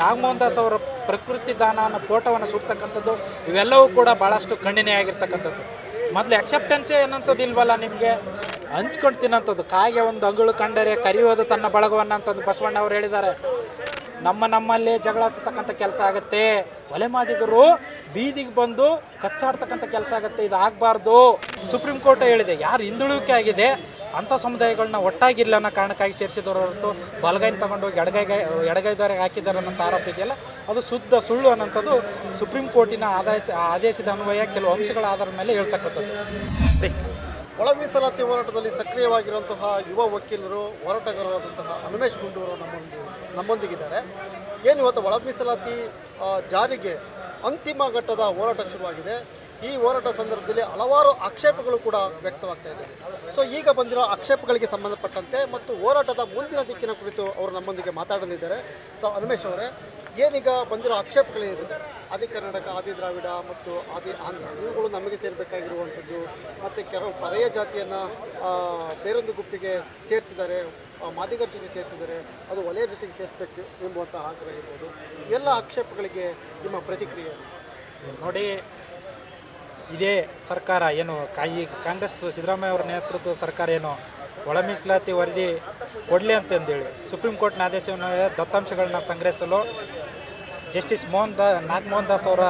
ನಾಗಮೋಹನ್ ದಾಸ್ ಅವರ ಪ್ರಕೃತಿ ದಾನ ಫೋಟೋವನ್ನು ಸುಡ್ತಕ್ಕಂಥದ್ದು, ಇವೆಲ್ಲವೂ ಕೂಡ ಭಾಳಷ್ಟು ಖಂಡನೆ ಆಗಿರ್ತಕ್ಕಂಥದ್ದು. ಮೊದಲು ಅಕ್ಸೆಪ್ಟೆನ್ಸೇ ಏನಂಥದ್ದು ಇಲ್ವಲ್ಲ ನಿಮಗೆ? ಹಂಚ್ಕೊಂಡು ತಿನ್ನೋಂಥದ್ದು ಕಾಯಿಗೆ ಒಂದು ಅಂಗಳು ಕಂಡರೆ ಕರೆಯೋದು ತನ್ನ ಬಳಗವನ್ನು ಅಂತಂದು ಬಸವಣ್ಣ ಅವರು ಹೇಳಿದ್ದಾರೆ. ನಮ್ಮ ನಮ್ಮಲ್ಲಿ ಜಗಳ ಹಚ್ಚತಕ್ಕಂಥ ಕೆಲಸ ಆಗುತ್ತೆ. ಒಲೆ ಮಾದಿಗರು ಬೀದಿಗೆ ಬಂದು ಕಚ್ಚಾಡ್ತಕ್ಕಂಥ ಕೆಲಸ ಆಗುತ್ತೆ, ಇದು ಆಗಬಾರ್ದು. ಸುಪ್ರೀಂ ಕೋರ್ಟ್ ಹೇಳಿದೆ, ಯಾರು ಹಿಂದುಳುವಿಕೆ ಆಗಿದೆ, ಅಂಥ ಸಮುದಾಯಗಳನ್ನ ಒಟ್ಟಾಗಿಲ್ಲ ಅನ್ನೋ ಕಾರಣಕ್ಕಾಗಿ ಸೇರಿಸಿದವರು ಹೊರತು ಬಲಗೈನ ತಗೊಂಡೋಗಿ ಎಡಗೈಗೆ ಎಡಗೈದವರೆಗೆ ಹಾಕಿದ್ದಾರೆ ಅನ್ನೋಂಥ ಆರೋಪ ಇದೆಯಲ್ಲ, ಅದು ಶುದ್ಧ ಸುಳ್ಳು ಅನ್ನೋಂಥದ್ದು ಸುಪ್ರೀಂ ಕೋರ್ಟಿನ ಆದೇಶ, ಆದೇಶದ ಅನ್ವಯ ಕೆಲವು ಅಂಶಗಳ ಆಧಾರದ ಮೇಲೆ ಹೇಳ್ತಕ್ಕಂಥದ್ದು. ಒಳ ಮೀಸಲಾತಿ ಹೋರಾಟದಲ್ಲಿ ಸಕ್ರಿಯವಾಗಿರುವಂತಹ ಯುವ ವಕೀಲರು, ಹೋರಾಟಗಾರರಾದಂತಹ ಹನುಮೇಶ್ ಗುಂಡೂರು ನಮ್ಮೊಂದಿಗೆ ನಮ್ಮೊಂದಿಗಿದ್ದಾರೆ. ಏನು ಇವತ್ತು ಒಳ ಮೀಸಲಾತಿ ಜಾರಿಗೆ ಅಂತಿಮ ಘಟ್ಟದ ಹೋರಾಟ ಶುರುವಾಗಿದೆ. ಈ ಹೋರಾಟ ಸಂದರ್ಭದಲ್ಲಿ ಹಲವಾರು ಆಕ್ಷೇಪಗಳು ಕೂಡ ವ್ಯಕ್ತವಾಗ್ತಾ ಇದೆ. ಸೊ ಈಗ ಬಂದಿರೋ ಆಕ್ಷೇಪಗಳಿಗೆ ಸಂಬಂಧಪಟ್ಟಂತೆ ಮತ್ತು ಹೋರಾಟದ ಮುಂದಿನ ದಿಕ್ಕಿನ ಕುರಿತು ಅವರು ನಮ್ಮೊಂದಿಗೆ ಮಾತಾಡಲಿದ್ದಾರೆ. ಸೊ ಹನುಮೇಶ್ ಅವರೇ, ಏನೀಗ ಬಂದಿರೋ ಆಕ್ಷೇಪಗಳೇನಿದೆ? ಆದಿ ಕರ್ನಾಟಕ, ಆದಿ ದ್ರಾವಿಡ ಮತ್ತು ಆದಿ ಆಂಧ್ರ, ಇವುಗಳು ನಮಗೆ ಸೇರಬೇಕಾಗಿರುವಂಥದ್ದು, ಮತ್ತು ಕೆಲವು ಪರೆಯ ಜಾತಿಯನ್ನು ಬೇರೊಂದು ಗುಂಪಿಗೆ ಸೇರಿಸಿದ್ದಾರೆ. ಮಾದಿಗರ ಜೊತೆ ಸೇರಿಸಿದರೆ ಅದು ವಲಯ ಜೊತೆಗೆ ಸೇರಿಸಬೇಕು ಎಂಬುವಂತಹ ಆಗ್ರಹ ಇರ್ಬೋದು. ಎಲ್ಲ ಆಕ್ಷೇಪಗಳಿಗೆ ನಿಮ್ಮ ಪ್ರತಿಕ್ರಿಯೆ? ನೋಡಿ, ಇದೇ ಸರ್ಕಾರ ಏನು, ಕಾಯಿ, ಕಾಂಗ್ರೆಸ್ ಸಿದ್ದರಾಮಯ್ಯ ಅವರ ನೇತೃತ್ವದ ಸರ್ಕಾರ ಏನು, ಒಳ ಮೀಸಲಾತಿ ವರದಿ ಕೊಡಲಿ ಅಂತಂದೇಳಿ. ಸುಪ್ರೀಂ ಕೋರ್ಟ್ನ ಆದೇಶವನ್ನು ದತ್ತಾಂಶಗಳನ್ನ ಸಂಗ್ರಹಿಸಲು ಜಸ್ಟಿಸ್ ಮೋಹನ್ ದಾ, ನಾಗಮೋಹನ್ ದಾಸ್ ಅವರ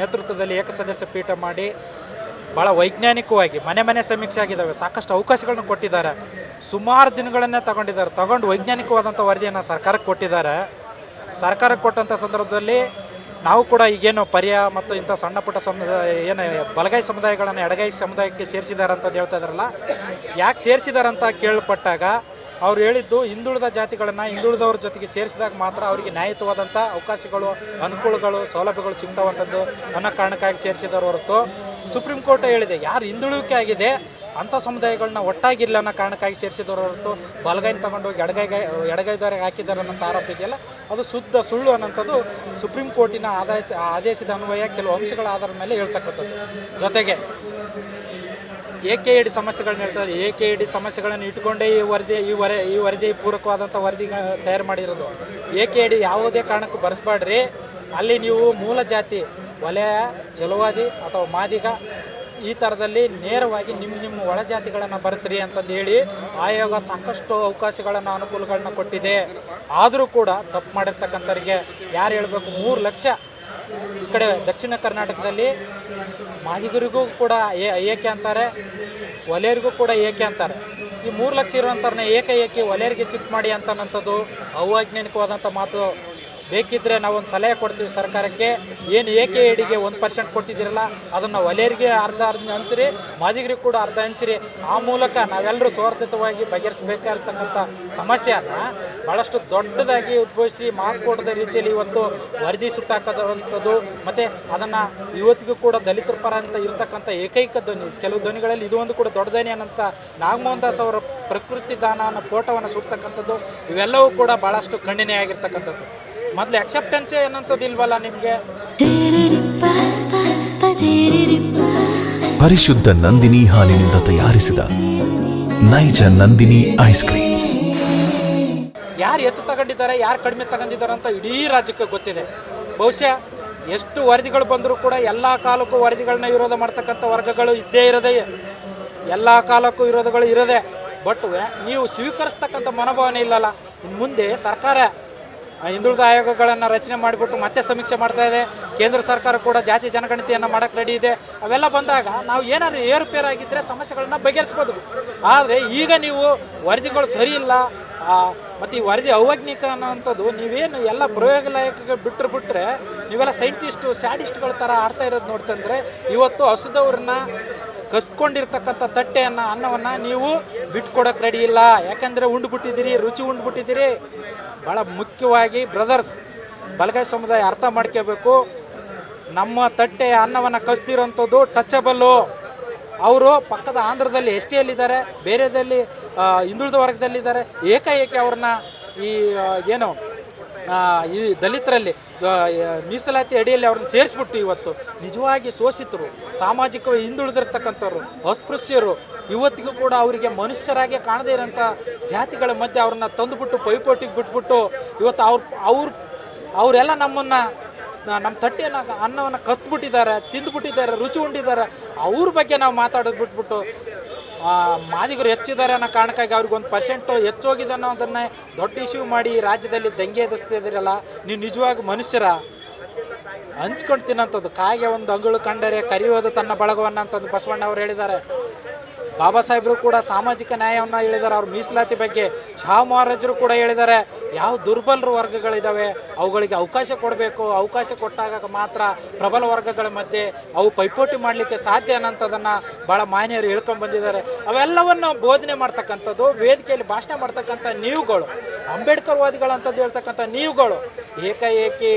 ನೇತೃತ್ವದಲ್ಲಿ ಏಕಸದಸ್ಯ ಪೀಠ ಮಾಡಿ ಭಾಳ ವೈಜ್ಞಾನಿಕವಾಗಿ, ಮನೆ ಮನೆ ಸಮೀಕ್ಷೆ ಆಗಿದ್ದಾವೆ, ಸಾಕಷ್ಟು ಅವಕಾಶಗಳನ್ನು ಕೊಟ್ಟಿದ್ದಾರೆ. ಸುಮಾರು ದಿನಗಳನ್ನೇ ತಗೊಂಡಿದ್ದಾರೆ. ತಗೊಂಡು ವೈಜ್ಞಾನಿಕವಾದಂಥ ವರದಿಯನ್ನು ಸರ್ಕಾರಕ್ಕೆ ಕೊಟ್ಟಿದ್ದಾರೆ. ಸರ್ಕಾರಕ್ಕೆ ಕೊಟ್ಟಂಥ ಸಂದರ್ಭದಲ್ಲಿ ನಾವು ಕೂಡ ಈಗೇನು ಪರ್ಯ ಮತ್ತು ಇಂಥ ಸಣ್ಣ ಪುಟ್ಟ ಸಮುದಾಯ, ಏನು ಬಲಗೈ ಸಮುದಾಯಗಳನ್ನು ಎಡಗೈ ಸಮುದಾಯಕ್ಕೆ ಸೇರಿಸಿದ್ದಾರೆ ಅಂತ ಹೇಳ್ತಾ ಇದ್ದಾರಲ್ಲ? ಯಾಕೆ ಸೇರಿಸಿದಾರಂತ ಕೇಳಪಟ್ಟಾಗ ಅವ್ರು ಹೇಳಿದ್ದು ಹಿಂದುಳಿದ ಜಾತಿಗಳನ್ನು ಹಿಂದುಳಿದವ್ರ ಜೊತೆಗೆ ಸೇರಿಸಿದಾಗ ಮಾತ್ರ ಅವರಿಗೆ ನ್ಯಾಯಯುತವಾದಂಥ ಅವಕಾಶಗಳು, ಅನುಕೂಲಗಳು, ಸೌಲಭ್ಯಗಳು ಸಿಗ್ತಾವಂಥದ್ದು ಅನ್ನೋ ಕಾರಣಕ್ಕಾಗಿ ಸೇರಿಸಿದವರು ಹೊರತು ಸುಪ್ರೀಂ ಕೋರ್ಟ್ ಹೇಳಿದೆ. ಯಾರು ಹಿಂದುಳುವಿಕೆ ಆಗಿದೆ, ಅಂಥ ಸಮುದಾಯಗಳನ್ನ ಒಟ್ಟಾಗಿಲ್ಲ ಅನ್ನೋ ಕಾರಣಕ್ಕಾಗಿ ಸೇರಿಸಿದವರು ಹೊರತು ಬಲಗೈನ ತಗೊಂಡೋಗಿ ಎಡಗೈಗೆ ಎಡಗೈದವರೆಗೆ ಹಾಕಿದ್ದಾರೆ ಅನ್ನೋಂಥ ಆರೋಪ ಇದೆಯಲ್ಲ, ಅದು ಶುದ್ಧ ಸುಳ್ಳು ಅನ್ನೋಂಥದ್ದು ಸುಪ್ರೀಂ ಕೋರ್ಟಿನ ಆದೇಶ, ಆದೇಶದ ಅನ್ವಯ ಕೆಲವು ಅಂಶಗಳ ಆಧಾರದ ಮೇಲೆ ಹೇಳ್ತಕ್ಕಂಥದ್ದು. ಜೊತೆಗೆ ಎ ಕೆ ಡಿ ಸಮಸ್ಯೆಗಳನ್ನ ಹೇಳ್ತಾರೆ. ಎ ಕೆ ಸಮಸ್ಯೆಗಳನ್ನು ಇಟ್ಕೊಂಡೇ ಈ ವರದಿ, ಈ ವರ, ಈ ವರದಿ ಪೂರಕವಾದಂಥ ವರದಿ ತಯಾರು ಮಾಡಿರೋದು. ಎ ಕೆ ಯಾವುದೇ ಕಾರಣಕ್ಕೂ ಬರೆಸ್ಬೇಡ್ರಿ ಅಲ್ಲಿ ನೀವು ಮೂಲ ಜಾತಿ, ವಲಯ, ಜಲವಾದಿ ಅಥವಾ ಮಾದಿಗ ಈ ಥರದಲ್ಲಿ ನೇರವಾಗಿ ನಿಮ್ಮ ನಿಮ್ಮ ಒಳ ಜಾತಿಗಳನ್ನು ಬರೆಸ್ರಿ ಅಂತಂದು ಹೇಳಿ ಆಯೋಗ ಸಾಕಷ್ಟು ಅವಕಾಶಗಳನ್ನು, ಅನುಕೂಲಗಳನ್ನ ಕೊಟ್ಟಿದೆ. ಆದರೂ ಕೂಡ ತಪ್ಪು ಮಾಡಿರ್ತಕ್ಕಂಥವ್ರಿಗೆ ಯಾರು ಹೇಳಬೇಕು? ಮೂರು ಲಕ್ಷ ಕಡೆ ದಕ್ಷಿಣ ಕರ್ನಾಟಕದಲ್ಲಿ ಮಾದಿಗರಿಗೂ ಕೂಡ ಏ- ಏಕೆ ಅಂತಾರೆ, ಒಲೆಯರಿಗೂ ಕೂಡ ಏಕೆ ಅಂತಾರೆ. ಈ ಮೂರು ಲಕ್ಷ ಇರುವಂಥವ್ರನ್ನ ಏಕೆ ಏಕೆ ಒಲೆಯರಿಗೆ ಶಿಫ್ಟ್ ಮಾಡಿ ಅಂತನ್ನಂಥದ್ದು ಅವೈಜ್ಞಾನಿಕವಾದಂಥ ಮಾತು ಬೇಕಿದ್ದರೆ ನಾವೊಂದು ಸಲಹೆ ಕೊಡ್ತೀವಿ ಸರ್ಕಾರಕ್ಕೆ. ಏನು ಏಕೆ ಎಡಿಗೆ ಒಂದು ಪರ್ಸೆಂಟ್ ಕೊಟ್ಟಿದ್ದೀರಲ್ಲ, ಅದನ್ನು ಒಲೆಯರಿಗೆ ಅರ್ಧ ಅರ್ಧ ಹಂಚ್ರಿ, ಮಾದಿಗರಿಗೆ ಕೂಡ ಅರ್ಧ ಹಂಚ್ರಿ. ಆ ಮೂಲಕ ನಾವೆಲ್ಲರೂ ಸ್ವಾರ್ಥಿತವಾಗಿ ಬಗೆಹರಿಸಬೇಕಾಗಿರ್ತಕ್ಕಂಥ ಸಮಸ್ಯೆಯನ್ನು ಭಾಳಷ್ಟು ದೊಡ್ಡದಾಗಿ ಉದ್ಭವಿಸಿ ಮಾಸ್ಕೋಟದ ರೀತಿಯಲ್ಲಿ ಇವತ್ತು ವರದಿ ಸುಟ್ಟಾಕದಂಥದ್ದು, ಮತ್ತು ಅದನ್ನು ಇವತ್ತಿಗೂ ಕೂಡ ದಲಿತರ ಪರ ಅಂತ ಇರತಕ್ಕಂಥ ಏಕೈಕ ಧ್ವನಿ, ಕೆಲವು ಧ್ವನಿಗಳಲ್ಲಿ ಇದು ಒಂದು ಕೂಡ ದೊಡ್ಡ ಧ್ವನಿ ಅನ್ನಂಥ ನಾಗಮೋಹನ್ ದಾಸ್ ಅವರ ಪ್ರಕೃತಿ ದಾನ ಫೋಟೋವನ್ನು ಸುಡ್ತಕ್ಕಂಥದ್ದು, ಇವೆಲ್ಲವೂ ಕೂಡ ಭಾಳಷ್ಟು ಖಂಡನೆ ಆಗಿರ್ತಕ್ಕಂಥದ್ದು. ಮೊದಲು ಅಕ್ಸೆಪ್ಟೆನ್ಸೇ ಏನಂತದ್ದು ಇಲ್ವಲ್ಲ ನಿಮಗೆ? ಪರಿಶುದ್ಧ ನಂದಿನಿ ಹಾಲಿನಿಂದ ತಯಾರಿಸಿದ ನೈಜ ನಂದಿನಿ ಐಸ್ ಕ್ರೀಮ್ಸ್ ಯಾರು ಹೆಚ್ಚು ತಗೊಂಡಿದ್ದಾರೆ ಯಾರು ಕಡಿಮೆ ತಗೊಂಡಿದ್ದಾರೆ ಅಂತ ಇಡೀ ರಾಜ್ಯಕ್ಕೆ ಗೊತ್ತಿದೆ. ಬಹುಶಃ ಎಷ್ಟು ವರದಿಗಳು ಬಂದರೂ ಕೂಡ ಎಲ್ಲ ಕಾಲಕ್ಕೂ ವರದಿಗಳನ್ನ ವಿರೋಧ ಮಾಡ್ತಕ್ಕಂಥ ವರ್ಗಗಳು ಇದ್ದೇ ಇರೋದೇ ಎಲ್ಲ ಕಾಲಕ್ಕೂ ವಿರೋಧಗಳು ಇರೋದೇ ಬಟ್ ನೀವು ಸ್ವೀಕರಿಸ್ತಕ್ಕಂಥ ಮನೋಭಾವನೆ ಇಲ್ಲಲ್ಲ. ಇನ್ನು ಮುಂದೆ ಸರ್ಕಾರ ಹಿಂದುಳಿದ ಆಯೋಗಗಳನ್ನು ರಚನೆ ಮಾಡಿಬಿಟ್ಟು ಮತ್ತೆ ಸಮೀಕ್ಷೆ ಮಾಡ್ತಾ ಇದೆ. ಕೇಂದ್ರ ಸರ್ಕಾರ ಕೂಡ ಜಾತಿ ಜನಗಣತಿಯನ್ನು ಮಾಡೋಕ್ಕೆ ರೆಡಿ ಇದೆ. ಅವೆಲ್ಲ ಬಂದಾಗ ನಾವು ಏನಾದರೂ ಏರುಪೇರಾಗಿದ್ದರೆ ಸಮಸ್ಯೆಗಳನ್ನ ಬಗೆಹರಿಸ್ಬೋದು. ಆದರೆ ಈಗ ನೀವು ವರದಿಗಳು ಸರಿ ಇಲ್ಲ ಮತ್ತು ಈ ವರದಿ ಅವೈಜ್ಞಿಕ ಅನ್ನೋಂಥದ್ದು ನೀವೇನು ಎಲ್ಲ ಪ್ರಯೋಗಾಲಯಕ್ಕೆ ಬಿಟ್ಟರು ಬಿಟ್ಟರೆ ನೀವೆಲ್ಲ ಸೈಂಟಿಸ್ಟು ಸ್ಯಾಡಿಸ್ಟ್ಗಳ ಥರ ಆಡ್ತಾ ಇರೋದು ನೋಡ್ತಂದರೆ ಇವತ್ತು ಹಸುದವ್ರನ್ನ ಕಸ್ಕೊಂಡಿರ್ತಕ್ಕಂಥ ತಟ್ಟೆಯನ್ನು, ಅನ್ನವನ್ನು ನೀವು ಬಿಟ್ಕೊಡಕ್ಕೆ ರೆಡಿ ಇಲ್ಲ. ಯಾಕಂದರೆ ಉಂಡ್ಬಿಟ್ಟಿದ್ದೀರಿ, ರುಚಿ ಉಂಡ್ಬಿಟ್ಟಿದ್ದೀರಿ. ಭಾಳ ಮುಖ್ಯವಾಗಿ ಬ್ರದರ್ಸ್, ಬಲಗೈ ಸಮುದಾಯ ಅರ್ಥ ಮಾಡ್ಕೋಬೇಕು. ನಮ್ಮ ತಟ್ಟೆ ಅನ್ನವನ್ನು ಕಸ್ತಿರೋಂಥದ್ದು ಟಚಬಲ್ಲು. ಅವರು ಪಕ್ಕದ ಆಂಧ್ರದಲ್ಲಿ ಎಸ್ ಟಿಯಲ್ಲಿದ್ದಾರೆ ಬೇರೆದಲ್ಲಿ ಹಿಂದುಳಿದ ವರ್ಗದಲ್ಲಿದ್ದಾರೆ. ಏಕಾಏಕಿ ಅವ್ರನ್ನ ಈ ಏನು ಈ ದಲಿತರಲ್ಲಿ ಮೀಸಲಾತಿ ಅಡಿಯಲ್ಲಿ ಅವ್ರನ್ನ ಸೇರಿಸ್ಬಿಟ್ಟು ಇವತ್ತು ನಿಜವಾಗಿ ಶೋಷಿತರು, ಸಾಮಾಜಿಕವಾಗಿ ಹಿಂದುಳಿದಿರ್ತಕ್ಕಂಥವ್ರು, ಅಸ್ಪೃಶ್ಯರು, ಇವತ್ತಿಗೂ ಕೂಡ ಅವರಿಗೆ ಮನುಷ್ಯರಾಗಿ ಕಾಣದೇ ಇರೋಂಥ ಜಾತಿಗಳ ಮಧ್ಯೆ ಅವ್ರನ್ನ ತಂದುಬಿಟ್ಟು ಪೈಪೋಟಿಗೆ ಬಿಟ್ಬಿಟ್ಟು ಇವತ್ತು ಅವ್ರ ಅವ್ರ, ಅವರೆಲ್ಲ ನಮ್ಮನ್ನು ನಮ್ಮ ತಟ್ಟೆಯನ್ನು ಅನ್ನವನ್ನು ಕಸ್ಬಿಟ್ಟಿದ್ದಾರೆ ತಿಂದುಬಿಟ್ಟಿದ್ದಾರೆ, ರುಚಿ ಉಂಡಿದ್ದಾರೆ, ಅವ್ರ ಬಗ್ಗೆ ನಾವು ಮಾತಾಡೋದು ಬಿಟ್ಬಿಟ್ಟು ಮಾದಿಗರು ಹೆಚ್ಚಿದ್ದಾರೆ ಅನ್ನೋ ಕಾರಣಕ್ಕಾಗಿ ಅವ್ರಿಗೆ ಒಂದು ಪರ್ಸೆಂಟು ಹೆಚ್ಚೋಗಿದೆ ಅನ್ನೋದನ್ನೇ ದೊಡ್ಡ ಇಶ್ಯೂ ಮಾಡಿ ರಾಜ್ಯದಲ್ಲಿ ದಂಗೆ ಎದುರಿಸ್ತಿದ್ದೀರಲ್ಲ ನೀವು ನಿಜವಾಗಿ ಮನುಷ್ಯರ ಹಂಚ್ಕೊಂಡು ತಿನ್ನೋಂಥದ್ದು ಕಾಯಿಗೆ ಒಂದು ಅಂಗಳು ಕಂಡರೆ ಕರಿಯೋದು ತನ್ನ ಬಳಗವನ್ನು ಅಂತಂದು ಬಸವಣ್ಣ ಅವರು ಹೇಳಿದ್ದಾರೆ. ಬಾಬಾ ಸಾಹೇಬರು ಕೂಡ ಸಾಮಾಜಿಕ ನ್ಯಾಯವನ್ನು ಹೇಳಿದ್ದಾರೆ. ಅವ್ರ ಮೀಸಲಾತಿ ಬಗ್ಗೆ ಶಾ ಮಹಾರಾಜರು ಕೂಡ ಹೇಳಿದ್ದಾರೆ. ಯಾವ ದುರ್ಬಲರು ವರ್ಗಗಳಿದ್ದಾವೆ ಅವುಗಳಿಗೆ ಅವಕಾಶ ಕೊಡಬೇಕು. ಅವಕಾಶ ಕೊಟ್ಟಾಗ ಮಾತ್ರ ಪ್ರಬಲ ವರ್ಗಗಳ ಮಧ್ಯೆ ಅವು ಪೈಪೋಟಿ ಮಾಡಲಿಕ್ಕೆ ಸಾಧ್ಯ ಅನ್ನೋಂಥದ್ದನ್ನು ಭಾಳ ಮಾನ್ಯರು ಹೇಳ್ಕೊಂಡು ಬಂದಿದ್ದಾರೆ. ಅವೆಲ್ಲವನ್ನು ಬೋಧನೆ ಮಾಡ್ತಕ್ಕಂಥದ್ದು, ವೇದಿಕೆಯಲ್ಲಿ ಭಾಷಣ ಮಾಡ್ತಕ್ಕಂಥ ನೀವುಗಳು. ಅಂಬೇಡ್ಕರ್ ವಾದಿಗಳಂಥದ್ದು ಹೇಳ್ತಕ್ಕಂಥ ನೀವುಗಳು. ಏಕಾಏಕಿ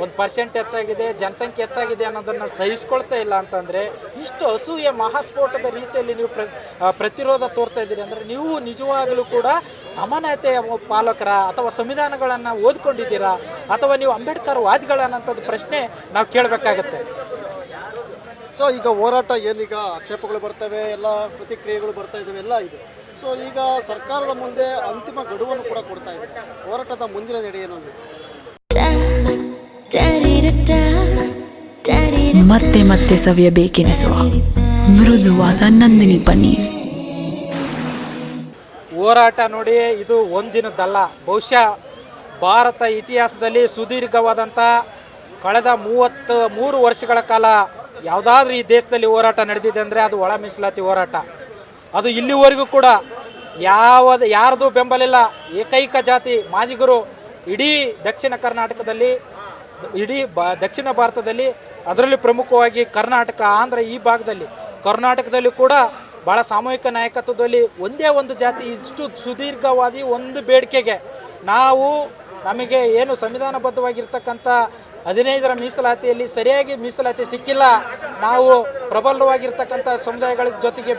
ಒಂದು ಪರ್ಸೆಂಟ್ ಹೆಚ್ಚಾಗಿದೆ, ಜನಸಂಖ್ಯೆ ಹೆಚ್ಚಾಗಿದೆ ಅನ್ನೋದನ್ನು ಸಹಿಸ್ಕೊಳ್ತಾ ಇಲ್ಲ ಅಂತಂದರೆ ಇಷ್ಟು ಅಸೂಯೆ ಮಹಾಸ್ಫೋಟದ ರೀತಿಯಲ್ಲಿ ನೀವು ಪ್ರ ಪ್ರತಿರೋಧ ತೋರ್ತಾ ಇದ್ದೀರಿ ಅಂದರೆ ನೀವು ನಿಜವಾಗಲೂ ಕೂಡ ಸಮಾನತೆಯ ಪಾಲಕರ ಅಥವಾ ಸಂವಿಧಾನಗಳನ್ನು ಓದ್ಕೊಂಡಿದ್ದೀರಾ? ಅಥವಾ ನೀವು ಅಂಬೇಡ್ಕರ್ ವಾದಿಗಳನ್ನಂಥದ್ದು ಪ್ರಶ್ನೆ ನಾವು ಕೇಳಬೇಕಾಗತ್ತೆ. ಸೊ ಈಗ ಹೋರಾಟ ಏನೀಗ ಆಕ್ಷೇಪಗಳು ಬರ್ತವೆ, ಎಲ್ಲ ಪ್ರತಿಕ್ರಿಯೆಗಳು ಬರ್ತಾ ಇದ್ದಾವೆ ಎಲ್ಲ ಇದೆ. ಸೊ ಈಗ ಸರ್ಕಾರದ ಮುಂದೆ ಅಂತಿಮ ಗಡುವನ್ನು ಕೂಡ ಕೊಡ್ತಾ ಇದೆ. ಹೋರಾಟದ ಮುಂದಿನ ನಡೆ ಏನು ಅಂತ. ಮತ್ತೆ ಮತ್ತೆ ಸವಿಯಬೇಕೆನಿಸುವ ಮೃದುವಾದ ನಂದಿನಿ ಪನ್ನೀರ್. ಹೋರಾಟ ನೋಡಿ ಇದು ಒಂದಿನದ್ದಲ್ಲ. ಬಹುಶಃ ಭಾರತ ಇತಿಹಾಸದಲ್ಲಿ ಸುದೀರ್ಘವಾದಂಥ ಕಳೆದ ಮೂವತ್ತು ಮೂರು ವರ್ಷಗಳ ಕಾಲ ಯಾವುದಾದ್ರೂ ಈ ದೇಶದಲ್ಲಿ ಹೋರಾಟ ನಡೆದಿದೆ ಅಂದರೆ ಅದು ಒಳ ಮೀಸಲಾತಿ ಹೋರಾಟ. ಅದು ಇಲ್ಲಿವರೆಗೂ ಕೂಡ ಯಾವ ಬೆಂಬಲ ಬೆಂಬಲಿಲ್ಲ. ಏಕೈಕ ಜಾತಿ ಮಾದಿಗರು ಇಡೀ ದಕ್ಷಿಣ ಕರ್ನಾಟಕದಲ್ಲಿ ಇಡೀ ಬ ದಕ್ಷಿಣ ಭಾರತದಲ್ಲಿ ಅದರಲ್ಲಿ ಪ್ರಮುಖವಾಗಿ ಕರ್ನಾಟಕ, ಆಂಧ್ರ ಈ ಭಾಗದಲ್ಲಿ. ಕರ್ನಾಟಕದಲ್ಲಿ ಕೂಡ ಭಾಳ ಸಾಮೂಹಿಕ ನಾಯಕತ್ವದಲ್ಲಿ ಒಂದೇ ಒಂದು ಜಾತಿ, ಇಷ್ಟು ಸುದೀರ್ಘವಾದಿ ಒಂದು ಬೇಡಿಕೆಗೆ ನಾವು ನಮಗೆ ಏನು ಸಂವಿಧಾನಬದ್ಧವಾಗಿರ್ತಕ್ಕಂಥ ಹದಿನೈದರ ಮೀಸಲಾತಿಯಲ್ಲಿ ಸರಿಯಾಗಿ ಮೀಸಲಾತಿ ಸಿಕ್ಕಿಲ್ಲ, ನಾವು ಪ್ರಬಲವಾಗಿರ್ತಕ್ಕಂಥ ಸಮುದಾಯಗಳ ಜೊತೆಗೆ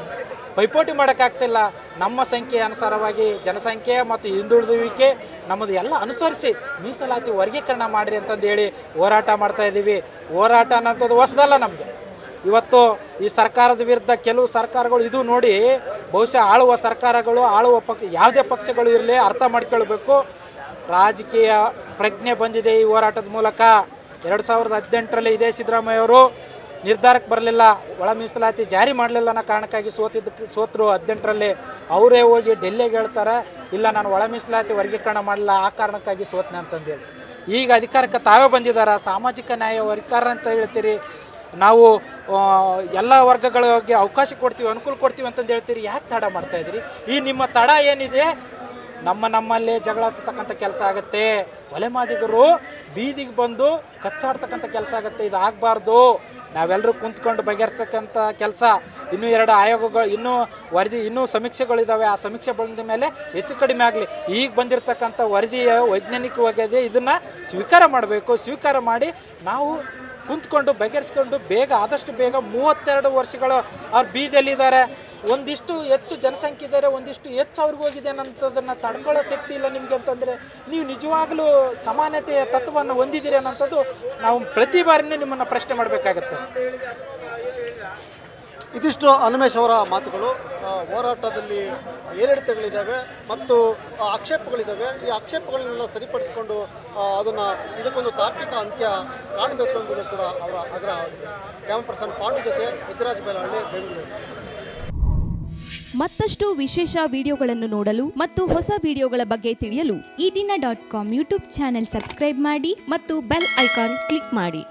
ಪೈಪೋಟಿ ಮಾಡೋಕ್ಕಾಗ್ತಿಲ್ಲ. ನಮ್ಮ ಸಂಖ್ಯೆ ಅನುಸಾರವಾಗಿ ಜನಸಂಖ್ಯೆ ಮತ್ತು ಹಿಂದುಳಿದುವಿಕೆ ನಮ್ಮದು ಎಲ್ಲ ಅನುಸರಿಸಿ ಮೀಸಲಾತಿ ವರ್ಗೀಕರಣ ಮಾಡಿರಿ ಅಂತಂದು ಹೇಳಿ ಹೋರಾಟ ಮಾಡ್ತಾ ಇದ್ದೀವಿ. ಹೋರಾಟ ಅನ್ನೋಂಥದ್ದು ಹೊಸದಲ್ಲ ನಮಗೆ. ಇವತ್ತು ಈ ಸರ್ಕಾರದ ವಿರುದ್ಧ ಕೆಲವು ಸರ್ಕಾರಗಳು ಇದು ನೋಡಿ, ಬಹುಶಃ ಆಳುವ ಸರ್ಕಾರಗಳು, ಆಳುವ ಪಕ್ಷ ಯಾವುದೇ ಪಕ್ಷಗಳು ಇರಲಿ ಅರ್ಥ ಮಾಡ್ಕೊಳ್ಬೇಕು. ರಾಜಕೀಯ ಪ್ರಜ್ಞೆ ಬಂದಿದೆ ಈ ಹೋರಾಟದ ಮೂಲಕ. ಎರಡು ಸಾವಿರದ ಹದಿನೆಂಟರಲ್ಲಿ ಇದೇ ಸಿದ್ದರಾಮಯ್ಯ ಅವರು ನಿರ್ಧಾರಕ್ಕೆ ಬರಲಿಲ್ಲ, ಒಳ ಮೀಸಲಾತಿ ಜಾರಿ ಮಾಡಲಿಲ್ಲ ಅನ್ನೋ ಕಾರಣಕ್ಕಾಗಿ ಸೋತಿದ್ದಕ್ಕೆ ಸೋತರು ಹದಿನೆಂಟರಲ್ಲಿ ಅವರೇ ಹೋಗಿ ಡೆಲ್ಲಿಗೆ ಹೇಳ್ತಾರೆ, ಇಲ್ಲ ನಾನು ಒಳ ಮೀಸಲಾತಿ ವರ್ಗೀಕರಣ ಮಾಡಲಿಲ್ಲ, ಆ ಕಾರಣಕ್ಕಾಗಿ ಸೋತನೆ ಅಂತಂದೇಳಿ. ಈಗ ಅಧಿಕಾರಕ್ಕೆ ತಾವೇ ಬಂದಿದ್ದಾರೆ ಸಾಮಾಜಿಕ ನ್ಯಾಯ ವರ್ಗೀಕರಣ ಅಂತ ಹೇಳ್ತೀರಿ, ನಾವು ಎಲ್ಲ ವರ್ಗಗಳಿಗೆ ಅವಕಾಶ ಕೊಡ್ತೀವಿ, ಅನುಕೂಲ ಕೊಡ್ತೀವಿ ಅಂತಂದು ಹೇಳ್ತೀರಿ, ಯಾಕೆ ತಡ ಮಾಡ್ತಾ ಇದ್ದೀರಿ? ಈ ನಿಮ್ಮ ತಡ ಏನಿದೆ? ನಮ್ಮ ನಮ್ಮಲ್ಲೇ ಜಗಳ ಹಚ್ಚತಕ್ಕಂಥ ಕೆಲಸ ಆಗುತ್ತೆ, ಒಲೆ ಮಾದಿಗರು ಬೀದಿಗೆ ಬಂದು ಕಚ್ಚಾಡ್ತಕ್ಕಂಥ ಕೆಲಸ ಆಗುತ್ತೆ ಇದು ಆಗಬಾರ್ದು ನಾವೆಲ್ಲರೂ ಕುಂತ್ಕೊಂಡು ಬಗೆಹರಿಸಕ್ಕಂಥ ಕೆಲಸ. ಇನ್ನೂ ಎರಡು ಆಯೋಗಗಳು, ಇನ್ನೂ ವರದಿ, ಇನ್ನೂ ಸಮೀಕ್ಷೆಗಳಿದ್ದಾವೆ ಆ ಸಮೀಕ್ಷೆ ಬಂದ ಮೇಲೆ ಹೆಚ್ಚು ಕಡಿಮೆ ಆಗಲಿ. ಈಗ ಬಂದಿರತಕ್ಕಂಥ ವರದಿಯ ವೈಜ್ಞಾನಿಕವಾಗಿದೆ ಇದನ್ನು ಸ್ವೀಕಾರ ಮಾಡಬೇಕು. ಸ್ವೀಕಾರ ಮಾಡಿ ನಾವು ಕುಂತ್ಕೊಂಡು ಬಗೆಹರಿಸ್ಕೊಂಡು ಬೇಗ, ಆದಷ್ಟು ಬೇಗ ಮೂವತ್ತೆರಡು ವರ್ಷಗಳು ಅವ್ರು ಬೀದಿಯಲ್ಲಿದ್ದಾರೆ. ಒಂದಿಷ್ಟು ಹೆಚ್ಚು ಜನಸಂಖ್ಯೆ ಇದ್ದಾರೆ, ಒಂದಿಷ್ಟು ಹೆಚ್ಚು ಅವ್ರಿಗೆ ಹೋಗಿದೆ ಅನ್ನೋಂಥದ್ದನ್ನು ತಡ್ಕೊಳ್ಳೋ ಶಕ್ತಿ ಇಲ್ಲ ನಿಮಗೆ ಅಂತಂದರೆ, ನೀವು ನಿಜವಾಗಲೂ ಸಮಾನತೆಯ ತತ್ವವನ್ನು ಹೊಂದಿದ್ದೀರಿ ಅನ್ನೋಂಥದ್ದು ನಾವು ಪ್ರತಿ ಬಾರಿನೂ ನಿಮ್ಮನ್ನು ಪ್ರಶ್ನೆ ಮಾಡಬೇಕಾಗತ್ತೆ. ಇದಿಷ್ಟು ಹನುಮೇಶ್ ಅವರ ಮಾತುಗಳು. ಹೋರಾಟದಲ್ಲಿ ಏರಿಳಿತಗಳಿದ್ದಾವೆ ಮತ್ತು ಆಕ್ಷೇಪಗಳಿದ್ದಾವೆ. ಈ ಆಕ್ಷೇಪಗಳನ್ನೆಲ್ಲ ಸರಿಪಡಿಸಿಕೊಂಡು ಅದನ್ನು ಇದಕ್ಕೊಂದು ತಾರ್ಕಿಕ ಅಂತ್ಯ ಕಾಣಬೇಕು ಎಂಬುದು ಕೂಡ ಅವರ ಆಗ್ರಹ. ಕ್ಯಾಮ್ ಪರ್ಸನ್ ಪಾಂಡು ಜೊತೆ ಪೃಥ್ವಿರಾಜ್ ಬೇಲಹಳ್ಳಿ ಬೆಂಗಳೂರು. ಮತ್ತಷ್ಟು ವಿಶೇಷ ವಿಡಿಯೋಗಳನ್ನು ನೋಡಲು ಮತ್ತು ಹೊಸ ವಿಡಿಯೋಗಳ ಬಗ್ಗೆ ತಿಳಿಯಲು Ee Dina dot com YouTube channel subscribe ಮಾಡಿ ಮತ್ತು ಬೆಲ್ ಐಕಾನ್ ಕ್ಲಿಕ್ ಮಾಡಿ.